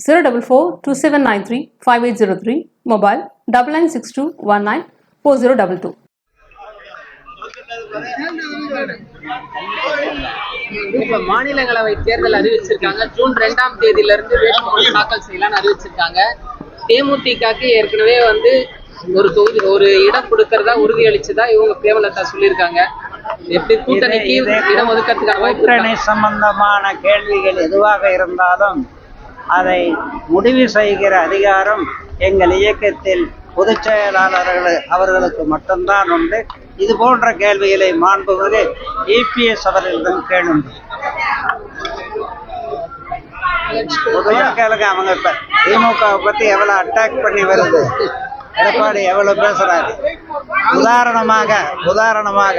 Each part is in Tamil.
zero double four two seven nine three five eight zero three mobile double nine six two one nine four zero double two இப்ப மாநிலங்களவை தேர்தல் அறிவிச்சிருக்காங்க. ஜூன் ரெண்டாம் தேதியில இருந்து வேட்புமனு தாக்கல் செய்யலாம்னு அறிவிச்சிருக்காங்க. தேமுதிகக்கு ஏற்கனவே வந்து ஒரு தொகுதி ஒரு இடம் கொடுக்கறதா உறுதி அளிச்சதா இவங்க பிரேமலதா சொல்லியிருக்காங்க. எப்படி கூட்டணிக்கு இடம் ஒதுக்கிறதுக்கான வாய்ப்பு சம்பந்தமான கேள்விகள் எதுவாக இருந்தாலும் அதை முடிவு செய்கிற அதிகாரம் எங்கள் இயக்கத்தில் பொதுச் செயலாளர்கள் அவர்களுக்கு மட்டும்தான் உண்டு. இது போன்ற கேள்விகளை மாண்புமிகு இபிஎஸ் அவர்களிடம் கேளும் கேளுங்க அவங்க இப்ப திமுகவை பத்தி எவ்வளவு அட்டாக் பண்ணி வருது. எடப்பாடி எவ்வளவு பேசுறாரு. உதாரணமாக உதாரணமாக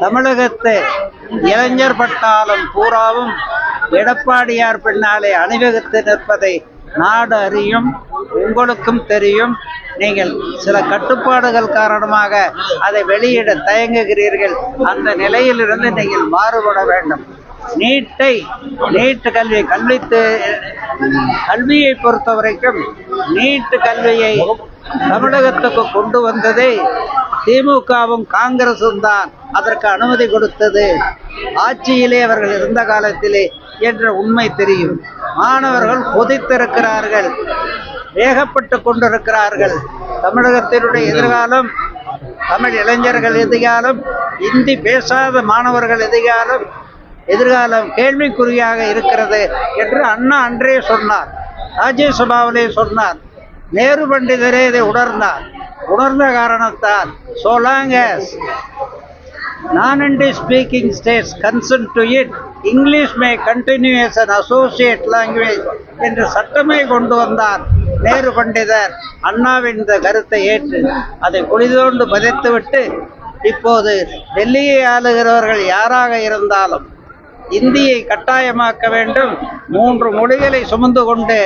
தமிழகத்து இளைஞர் பட்டாலும் பூராவும் எடப்பாடியார் பின்னாலே அணிவகுத்து நிற்பதை நாடு அறியும் உங்களுக்கும் தெரியும். நீங்கள் சில கட்டுப்பாடுகள் காரணமாக அதை வெளியிட தயங்குகிறீர்கள். அந்த நிலையிலிருந்து நீங்கள் மாறுபட வேண்டும். நீட்டை நீட்டு கல்வி கல்வித்து கல்வியை பொறுத்த வரைக்கும் நீட்டு கல்வியை தமிழகத்துக்கு கொண்டு வந்ததே திமுகவும் காங்கிரசும் தான் அதற்கு அனுமதி கொடுத்தது. ஆட்சியிலே அவர்கள் இருந்த காலத்திலே என்ற உண்மை தெரியும். மாணவர்கள் கொதித்திருக்கிறார்கள். வேகப்பட்டு கொண்டிருக்கிறார்கள். தமிழகத்தினுடைய எதிர்காலம் தமிழ் இளைஞர்கள் எதிர்காலம் இந்தி பேசாத மாணவர்கள் எதிர்காலம் எதிர்காலம் கேள்விக்குறியாக இருக்கிறது என்று அண்ணா அன்றே சொன்னார். ராஜ்யசபாவிலே சொன்னார். நேரு பண்டிதரே இதை உணர்ந்தார். உணர்ந்த காரணத்தால் சோலாங்கஸ் நான் as non-English speaking states consent to it, English may continue as an associate language என்று சட்டமே கொண்டு வந்தார். நேரு பண்டிதர் அண்ணாவின் இந்த கருத்தை ஏற்று அதை குளிதோண்டு பதித்துவிட்டு இப்போது டெல்லியை ஆளுகிறவர்கள் யாராக இருந்தாலும் இந்தியை கட்டாயமாக்க வேண்டும். மூன்று மொழிகளை சுமந்து கொண்டு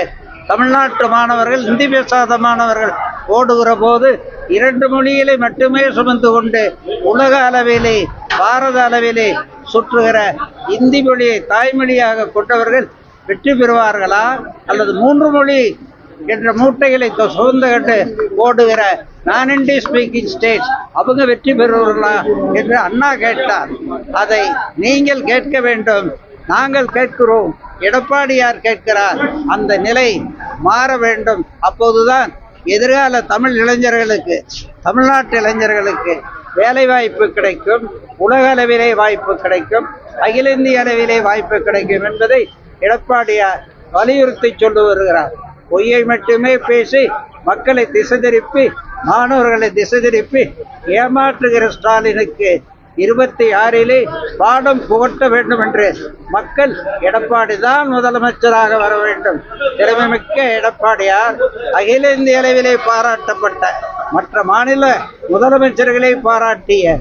தமிழ்நாட்டு மாணவர்கள் இந்தி பேசாத மாணவர்கள் ஓடுகிற போது இரண்டு மொழிகளை மட்டுமே சுமந்து கொண்டு உலக அளவிலே பாரத அளவிலே சுற்றுகிற இந்தி மொழியை தாய்மொழியாக கொண்டவர்கள் வெற்றி பெறுவார்களா? அல்லது மூன்று மொழி என்ற மூட்டைகளை தொ- சுமந்து கண்டு ஓடுகிற நான் இண்டி ஸ்பீக்கிங் ஸ்டேட்ஸ் அவங்க வெற்றி பெறுவார்களா என்று அண்ணா கேட்டார். அதை நீங்கள் கேட்க வேண்டும். நாங்கள் கேட்கிறோம். எடப்பாடியார் கேட்கிறார். அந்த நிலை மாற வேண்டும். அப்போதுதான் எதிர்கால தமிழ் இளைஞர்களுக்கு தமிழ்நாட்டு இளைஞர்களுக்கு வேலை வாய்ப்பு கிடைக்கும் உலக அளவிலே வாய்ப்பு கிடைக்கும் அகில இந்திய அளவிலே வாய்ப்பு கிடைக்கும் என்பதை எடப்பாடியார் வலியுறுத்தி சொல்லி வருகிறார். பொய்யை மட்டுமே பேசி மக்களை திசை திருப்பி மாணவர்களை திசை திருப்பி ஏமாற்றுகிற ஸ்டாலினுக்கு இருபத்தி ஆறிலே பாடம் புகட்ட வேண்டும் என்று மக்கள் எடப்பாடி தான் முதலமைச்சராக வர வேண்டும். திறமைமிக்க எடப்பாடியார் அகில இந்திய அளவிலே பாராட்டப்பட்ட மற்ற மாநில முதலமைச்சர்களை பாராட்டிய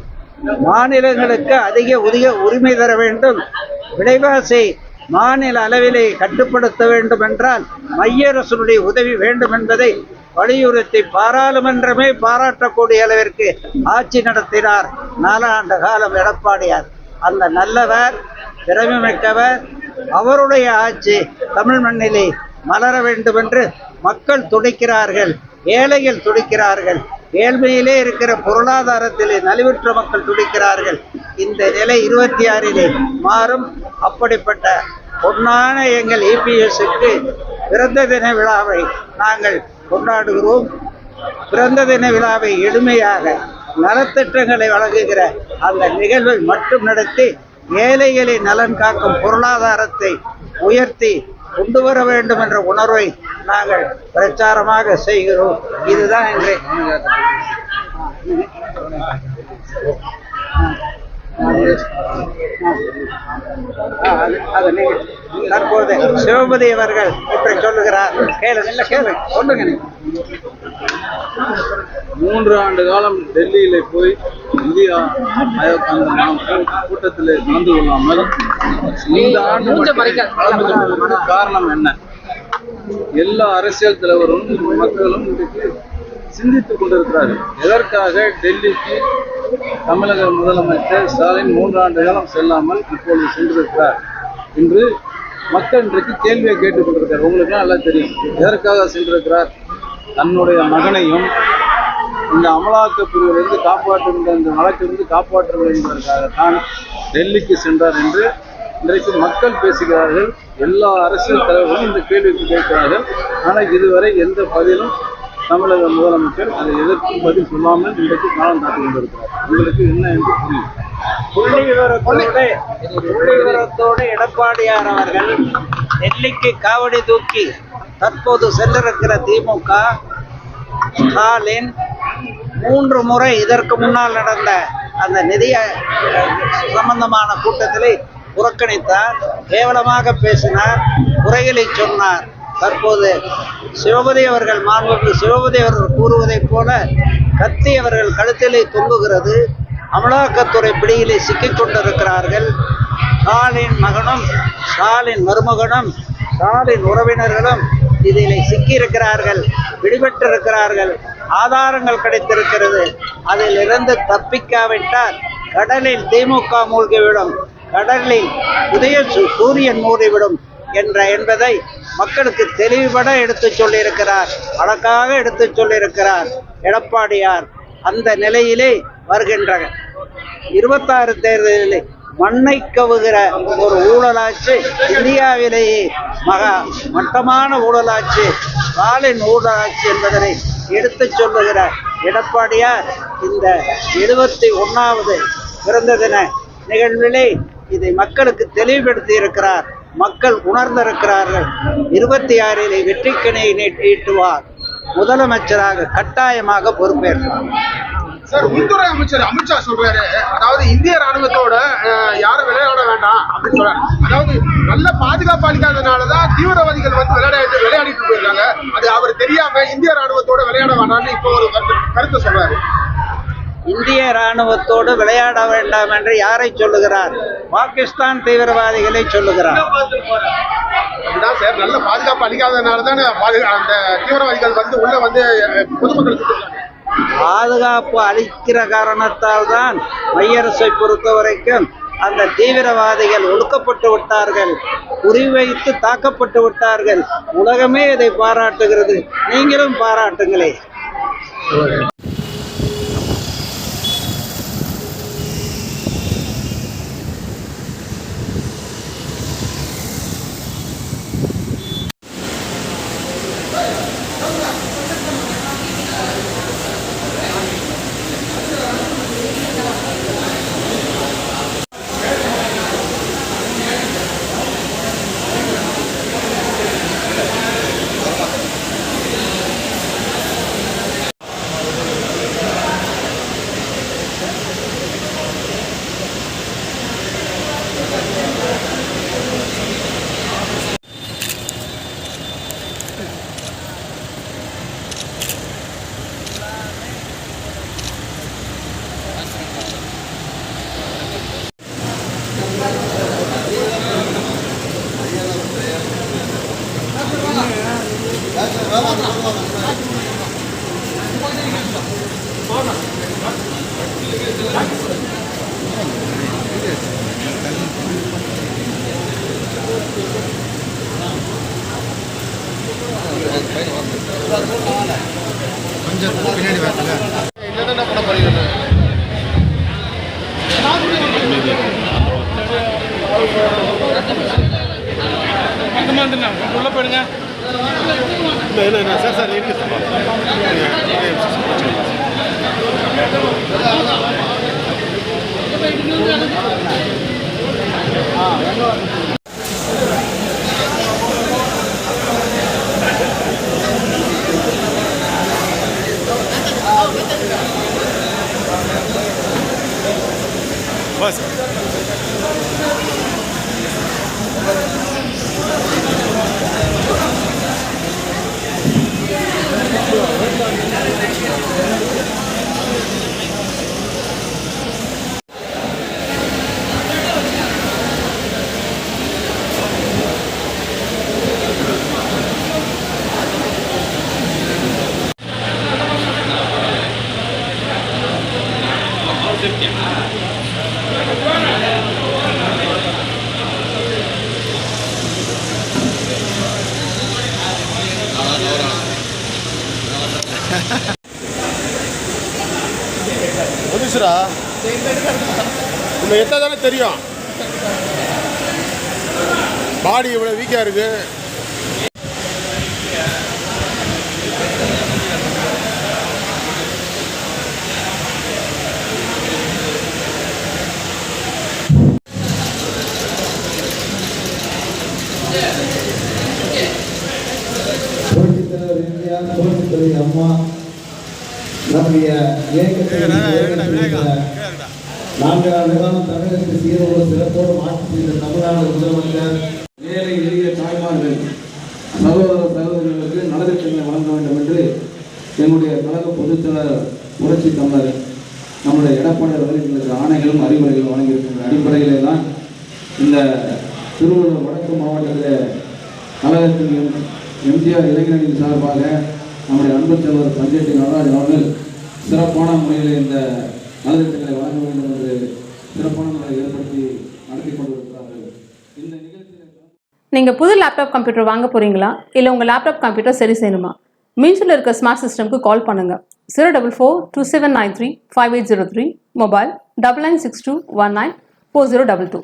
மாநிலங்களுக்கு அதிக உரிய உரிமை தர வேண்டும். விலைவாசி மாநில அளவிலே கட்டுப்படுத்த வேண்டும் என்றால் மைய அரசனுடைய உதவி வேண்டும் என்பதை வலியுறுத்தி பாராளுமன்றமே பாராட்டக்கூடிய அளவிற்கு ஆட்சி நடத்தினார். நாலாண்டு காலம் எடப்பாடியார். அந்த நல்லவர் திறமைமிக்கவர் அவருடைய ஆட்சி தமிழ் மண்ணிலே மலர வேண்டும் என்று மக்கள் துடிக்கிறார்கள் ஏழைகள் துடிக்கிறார்கள் ஏழ்மையிலே இருக்கிற பொருளாதாரத்திலே நலிவுற்ற மக்கள் துடிக்கிறார்கள். இந்த நிலை இருபத்தி ஆறிலே மாறும். அப்படிப்பட்ட பொன்னான எங்கள் இபிஎஸ்க்கு பிறந்த தின விழாவை நாங்கள் கொண்டாடுகிறோம். பிறந்த தின விழாவை எளிமையாக நலத்திட்டங்களை வழங்குகிற அந்த நிகழ்வை மட்டும் நடத்தி ஏழைகளை நலன் காக்கும் பொருளாதாரத்தை உயர்த்தி கொண்டு வர வேண்டும் என்ற உணர்வை நாங்கள் பிரச்சாரமாக செய்கிறோம். இதுதான் இன்றைய தற்போது சிவபதி அவர்கள் இப்படி சொல்லுகிறார். கேளு இல்ல கேளு. சொல்லுங்க மூன்று ஆண்டு காலம் டெல்லியில போய் இந்தியா கூட்டத்தில் கலந்து கொள்ளாமல் இந்த ஆண்டு காரணம் என்ன? எல்லா அரசியல் தலைவரும் மக்களும் சிந்தித்துக் கொண்டிருக்கிறார்கள். எதற்காக டெல்லிக்கு தமிழக முதலமைச்சர் ஸ்டாலின் மூன்றாண்டு காலம் செல்லாமல் இப்பொழுது சென்றிருக்கிறார். என்று மக்கள் இன்றைக்கு கேள்வியை கேட்டுக்கொண்டிருக்கிறார் உங்களுக்கு நல்லா தெரியும். எதற்காக சென்றிருக்கிறார்? தன்னுடைய மகனையும் இந்த அமலாக்க பிரிவிலிருந்து காப்பாற்றுகின்ற இந்த வழக்கிலிருந்து காப்பாற்ற என்பதற்காகத்தான் டெல்லிக்கு சென்றார் என்று இன்றைக்கு மக்கள் பேசுகிறார்கள். எல்லா அரசியல் தலைவர்களும் இந்த கேள்விக்கு கேட்கிறார்கள். ஆனால் இதுவரை எந்த பதிலும் தமிழக முதலமைச்சர் அதை எதற்கு பதில் சொல்லாமல் இன்றைக்கு காலம் காத்து கொண்டிருக்கிறார். உங்களுக்கு என்ன என்று புரியும்? புள்ளி விவரத்தோடு புள்ளி விவரத்தோடு எடப்பாடியார் அவர்கள் டெல்லிக்கு காவடி தூக்கி தற்போது சென்றிருக்கிற திமுக ஸ்டாலின் மூன்று முறை இதற்கு முன்னால் நடந்த அந்த நிதிய சம்பந்தமான கூட்டத்திலே புறக்கணித்தார் கேவலமாக பேசினார் குறைகளை சொன்னார். தற்போது சிவபதி அவர்கள் மாண்பு சிவபதி அவர்கள் கூறுவதைப் போல கத்தி அவர்கள் கழுத்திலே தொங்குகிறது. அமலாக்கத்துறை பிடியிலே சிக்கிக் கொண்டிருக்கிறார்கள். ஸ்டாலின் மகனும் ஸ்டாலின் மருமகனும் ஸ்டாலின் உறவினர்களும் இதிலே சிக்கியிருக்கிறார்கள் பிடிபட்டிருக்கிறார்கள் ஆதாரங்கள் கிடைத்திருக்கிறது. அதில் இருந்து தப்பிக்காவிட்டால் கடலில் திமுக மூழ்கிவிடும். கடலில் உதய சு- சூரியன் மூடிவிடும் என்ற என்பதை மக்களுக்கு தெளிவுபட எடுத்துச் சொல்லியிருக்கிறார். அழகாக எடுத்துச் சொல்லியிருக்கிறார். எடப்பாடியார் அந்த நிலையிலே வருகின்ற இருபத்தாறு தேர்தலில் மண்ணை கவுகிற ஒரு ஊழலாட்சி இந்தியாவிலேயே மகா மட்டமான ஊழலாட்சி ஸ்டாலின் ஊழலாட்சி என்பதனை எடுத்துச் சொல்லுகிற எடப்பாடியார் இந்த எழுபத்தி ஒன்றாவது பிறந்த தின நிகழ்விலே இதை மக்களுக்கு தெளிவுபடுத்தி இருக்கிறார் மக்கள் உணர்ந்திருக்கிறார்கள். இருபத்தி ஆறிலே வெற்றிக்கணை நீட்டுவார். முதலமைச்சராக கட்டாயமாக பொறுப்பேற்றார். சார் உள்துறை அமைச்சர் அமித்ஷா சொல்றாரு அதாவது இந்திய ராணுவத்தோட யாரும் விளையாட வேண்டாம் அப்படின்னு சொல்றாரு. அதாவது நல்ல பாதுகாப்பு அளிக்காதனாலதான் தீவிரவாதிகள் வந்து விளையாட விளையாடிட்டு போயிருக்காங்க. அது அவர் தெரியாம இந்திய ராணுவத்தோட விளையாட வேண்டாம்னு இப்போ ஒரு கருத்து கருத்தை சொல்றாரு. இந்திய ராணுவத்தோடு விளையாட வேண்டாம் என்று யாரை சொல்லுகிறார்? பாகிஸ்தான் தீவிரவாதிகளை சொல்லுகிறார். அதுதான் சார் நல்ல பாதுகாப்பு அளிக்காதனால தானே அந்த தீவிரவாதிகள் வந்து உள்ள வந்து பொதுமக்கள் பாதுகாப்பு அளிக்கிற காரணத்தால் தான் மையரசை பொறுத்த வரைக்கும் அந்த தீவிரவாதிகள் ஒடுக்கப்பட்டு விட்டார்கள் குறிவைத்து தாக்கப்பட்டு விட்டார்கள். உலகமே இதை பாராட்டுகிறது. நீங்களும் பாராட்டுங்களே. உள்ள போயிடுங்க இல்லை இல்லை நான் சார் சார் இருக்கு சார் ஆ 네. புதுசுரா நம்ம எத்தனை தானே தெரியும்? பாடி இவ்வளோ வீக்காக இருக்கு. புரட்சித் தலைவர் எம்ஜிஆர் புரட்சித் தலைவர் அம்மா நம்முடைய இயக்கத்தை நான்கு ஆண்டு காலம் தமிழகத்தை சீரோடு சிறப்போடு மாற்றி செய்த தமிழ்நாடு முதலமைச்சர் ஏழை எளிய தாய்மார்கள் சகோதர சகோதரிகளுக்கு நலத்திட்டங்களை வழங்க வேண்டும் என்று என்னுடைய கழக பொதுத்தலைவர் புரட்சி தமிழர் நம்முடைய எடப்பாடி அவர்களுக்கு ஆணைகளும் அறிவுரைகளும் வழங்கியிருக்கின்ற அடிப்படையிலே தான் இந்த திருவள்ளூர் வடக்கு மாவட்டத்தில் கழகத்தின் எம்ஜிஆர் இளைஞரணியின் சார்பாக நம்முடைய அன்பு தலைவர் சஞ்சய் டி நடராஜன் அவர்கள் சிறப்பான முறையில் இந்த நலத்திட்டங்களை வழங்க வேண்டும் என்று சிறப்பான முறையை ஏற்படுத்தி நடத்தி கொண்டிருக்கிறார்கள். இந்த நிகழ்ச்சியில் நீங்கள் புது லேப்டாப் கம்ப்யூட்டர் வாங்க போகிறீங்களா இல்லை உங்கள் லேப்டாப் கம்ப்யூட்டர் சரி செய்யணுமா? மீன்ஸில் இருக்க ஸ்மார்ட் சிஸ்டம்க்கு கால் பண்ணுங்கள் zero double four two seven nine three five eight zero three mobile double nine six two one nine four zero double two